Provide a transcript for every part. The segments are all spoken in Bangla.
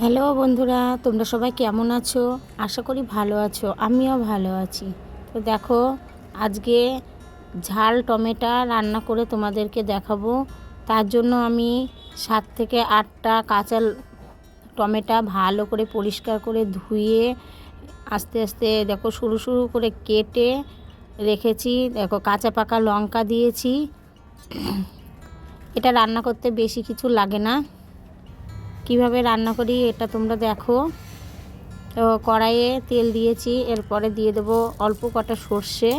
হ্যালো বন্ধুরা, তোমরা সবাই কেমন আছো? আশা করি ভালো আছো, আমিও ভালো আছি। তো দেখো, আজকে ঝাল টমেটো রান্না করে তোমাদেরকে দেখাবো। তার জন্য আমি সাত থেকে আটটা কাঁচা টমেটো ভালো করে পরিষ্কার করে ধুয়ে আস্তে আস্তে দেখো সরু সরু করে কেটে রেখেছি। দেখো কাঁচা পাকা লঙ্কা দিয়েছি। এটা রান্না করতে বেশি কিছু লাগে না। কীভাবে রান্না করি এটা তোমরা দেখো। তো কড়াইয়ে তেল দিয়েছি, এরপরে দিয়ে দেবো অল্প কটা সর্ষে।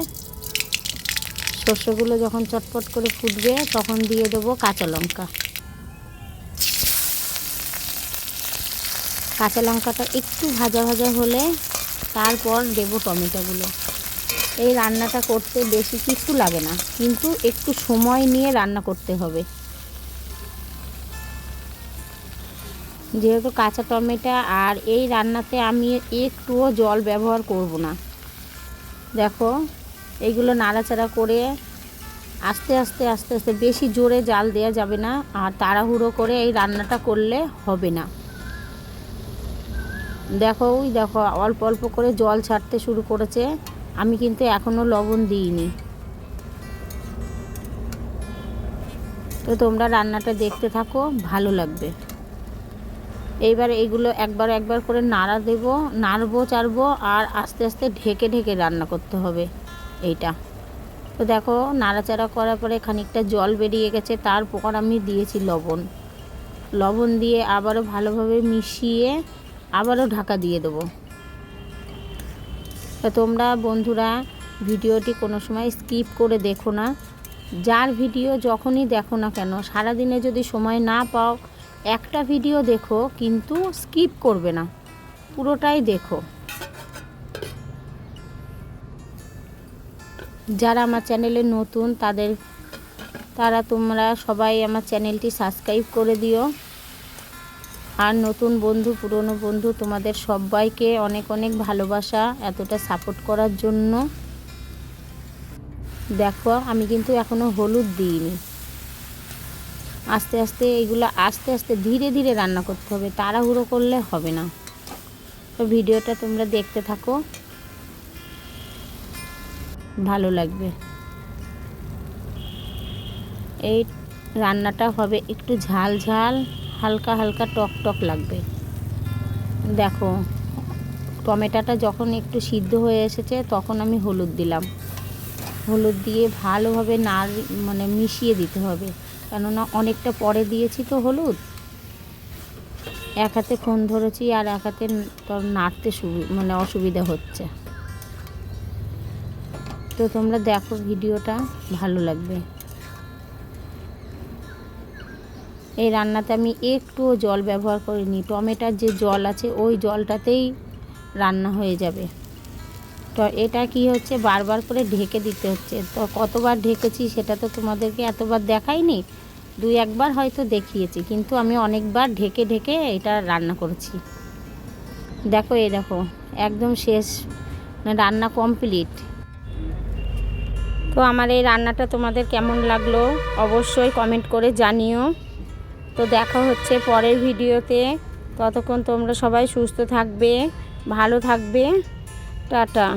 সর্ষেগুলো যখন চটপট করে ফুটবে, তখন দিয়ে দেবো কাঁচা লঙ্কা। কাঁচা লঙ্কাটা একটু ভাজা ভাজা হলে তারপর দেবো টমেটোগুলো। এই রান্নাটা করতে বেশি কিছু লাগে না, কিন্তু একটু সময় নিয়ে রান্না করতে হবে। যেহেতু কাঁচা টমেটো আর এই রান্নাতে আমি একটুও জল ব্যবহার করব না। দেখো এইগুলো নাড়াচাড়া করে আস্তে আস্তে আস্তে আস্তে বেশি জোরে জাল দেওয়া যাবে না আর তাড়াহুড়ো করে এই রান্নাটা করলে হবে না। দেখো, ওই দেখো, অল্প অল্প করে জল ছাড়তে শুরু করেছে। আমি কিন্তু এখনও লবণ দিইনি। তো তোমরা রান্নাটা দেখতে থাকো, ভালো লাগবে। এইবার এইগুলো একবার একবার করে নাড়া দেব, নাড়বো, চাড়বো আর আস্তে আস্তে ঢেকে ঢেকে রান্না করতে হবে এইটা। তো দেখো নাড়াচাড়া করার পরে খানিকটা জল বেরিয়ে গেছে তারপর আমি দিয়েছি লবণ। লবণ দিয়ে আবারও ভালোভাবে মিশিয়ে আবারও ঢাকা দিয়ে দেবো। তো তোমরা বন্ধুরা ভিডিওটি কোনো সময় স্কিপ করে দেখো না। যার ভিডিও যখনই দেখো না কেন, সারাদিনে যদি সময় না পাও একটা ভিডিও দেখো, কিন্তু স্কিপ করবে না। পুরোটাই দেখো। যারা আমার চ্যানেলে নতুন, তাদের, তারা তোমরা সবাই আমার চ্যানেলটি সাবস্ক্রাইব করে দিও। আর নতুন বন্ধু, পুরনো বন্ধু, তোমাদের সবাইকে অনেক অনেক ভালোবাসা, এতটা সাপোর্ট করার জন্য। দেখো, আমি কিন্তু এখনও হলুদ দিইনি। আস্তে আস্তে এগুলো আস্তে আস্তে ধীরে ধীরে রান্না করতে হবে। তাড়াহুড়ো করলে হবে না। তো ভিডিওটা তোমরা দেখতে থাকো। ভালো লাগবে। এই রান্নাটা হবে একটু ঝাল ঝাল, হালকা হালকা টক টক লাগবে। দেখো, টমেটোটা যখন একটু সিদ্ধ হয়ে এসেছে, তখন আমি হলুদ দিলাম। হলুদ দিয়ে ভালোভাবে নাড় মানে মিশিয়ে দিতে হবে। কেননা অনেকটা পরে দিয়েছি তো হলুদ। এক হাতে ফোন ধরেছি আর এক হাতে তোর নাড়তে মানে অসুবিধা হচ্ছে। তো তোমরা দেখো ভিডিওটা, ভালো লাগবে। এই রান্নাতে আমি একটুও জল ব্যবহার করিনি। টমেটোর যে জল আছে, ওই জলটাতেই রান্না হয়ে যাবে। তো এটা কি হচ্ছে? বারবার করে ঢেকে দিতে হচ্ছে। তো কতবার ঢেকেছি সেটা তো তোমাদেরকে এতবার দেখাইনি। দুই একবার হয়তো দেখিয়েছি, কিন্তু আমি অনেকবার ঢেকে ঢেকে এটা রান্না করেছি। দেখো এই দেখো, একদম শেষ মানে রান্না কমপ্লিট। তো আমার এই রান্নাটা তোমাদের কেমন লাগল অবশ্যই কমেন্ট করে জানিও। তো দেখা হচ্ছে পরের ভিডিওতে। ততক্ষণ তোমরা সবাই সুস্থ থাকবে, ভালো থাকবে। টাটা।